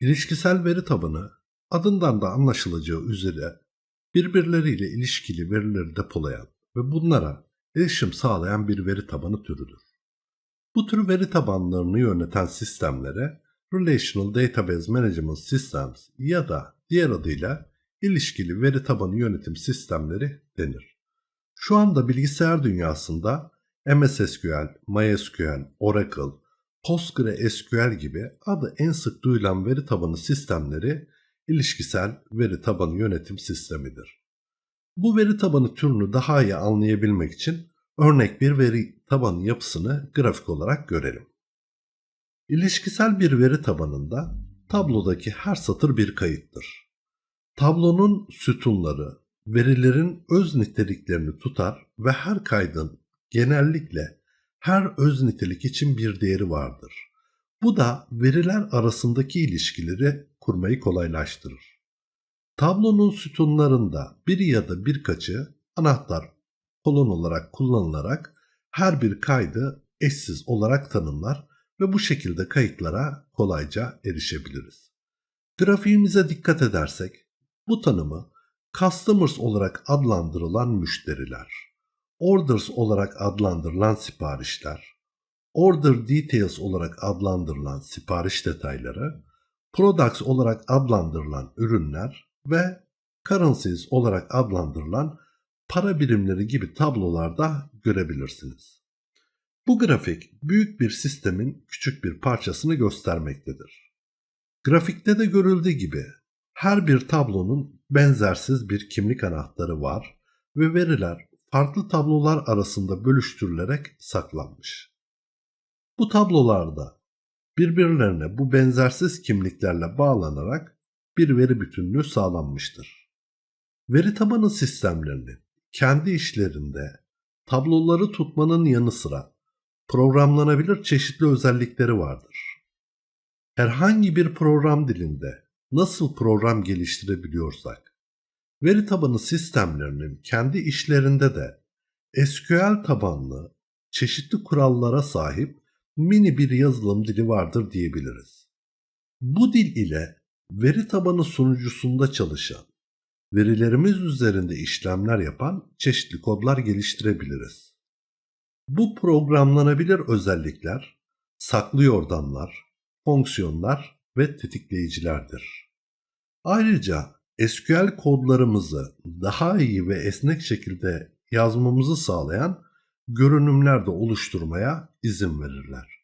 İlişkisel veri tabanı adından da anlaşılacağı üzere birbirleriyle ilişkili verileri depolayan ve bunlara erişim sağlayan bir veri tabanı türüdür. Bu tür veri tabanlarını yöneten sistemlere Relational Database Management Systems ya da diğer adıyla ilişkili veri tabanı yönetim sistemleri denir. Şu anda bilgisayar dünyasında MS SQL, MySQL, Oracle, PostgreSQL gibi adı en sık duyulan veri tabanı sistemleri ilişkisel veri tabanı yönetim sistemidir. Bu veri tabanı türünü daha iyi anlayabilmek için örnek bir veri tabanı yapısını grafik olarak görelim. İlişkisel bir veri tabanında tablodaki her satır bir kayıttır. Tablonun sütunları verilerin öz niteliklerini tutar ve her kaydın genellikle her öz nitelik için bir değeri vardır. Bu da veriler arasındaki ilişkileri kurmayı kolaylaştırır. Tablonun sütunlarında biri ya da birkaçı anahtar kolon olarak kullanılarak her bir kaydı eşsiz olarak tanımlar ve bu şekilde kayıtlara kolayca erişebiliriz. Grafiğimize dikkat edersek bu tanımı customers olarak adlandırılan müşteriler, orders olarak adlandırılan siparişler, order details olarak adlandırılan sipariş detayları, products olarak adlandırılan ürünler ve currencies olarak adlandırılan para birimleri gibi tablolarda görebilirsiniz. Bu grafik büyük bir sistemin küçük bir parçasını göstermektedir. Grafikte de görüldüğü gibi her bir tablonun benzersiz bir kimlik anahtarı var ve veriler farklı tablolar arasında bölüştürülerek saklanmış. Bu tablolarda birbirlerine bu benzersiz kimliklerle bağlanarak bir veri bütünlüğü sağlanmıştır. Veri tabanı sistemlerinin kendi işlerinde tabloları tutmanın yanı sıra programlanabilir çeşitli özellikleri vardır. Herhangi bir program dilinde nasıl program geliştirebiliyorsak, veri tabanı sistemlerinin kendi işlerinde de SQL tabanlı çeşitli kurallara sahip mini bir yazılım dili vardır diyebiliriz. Bu dil ile veri tabanı sunucusunda çalışan, verilerimiz üzerinde işlemler yapan çeşitli kodlar geliştirebiliriz. Bu programlanabilir özellikler saklı yordamlar, fonksiyonlar ve tetikleyicilerdir. Ayrıca SQL kodlarımızı daha iyi ve esnek şekilde yazmamızı sağlayan görünümler de oluşturmaya izin verirler.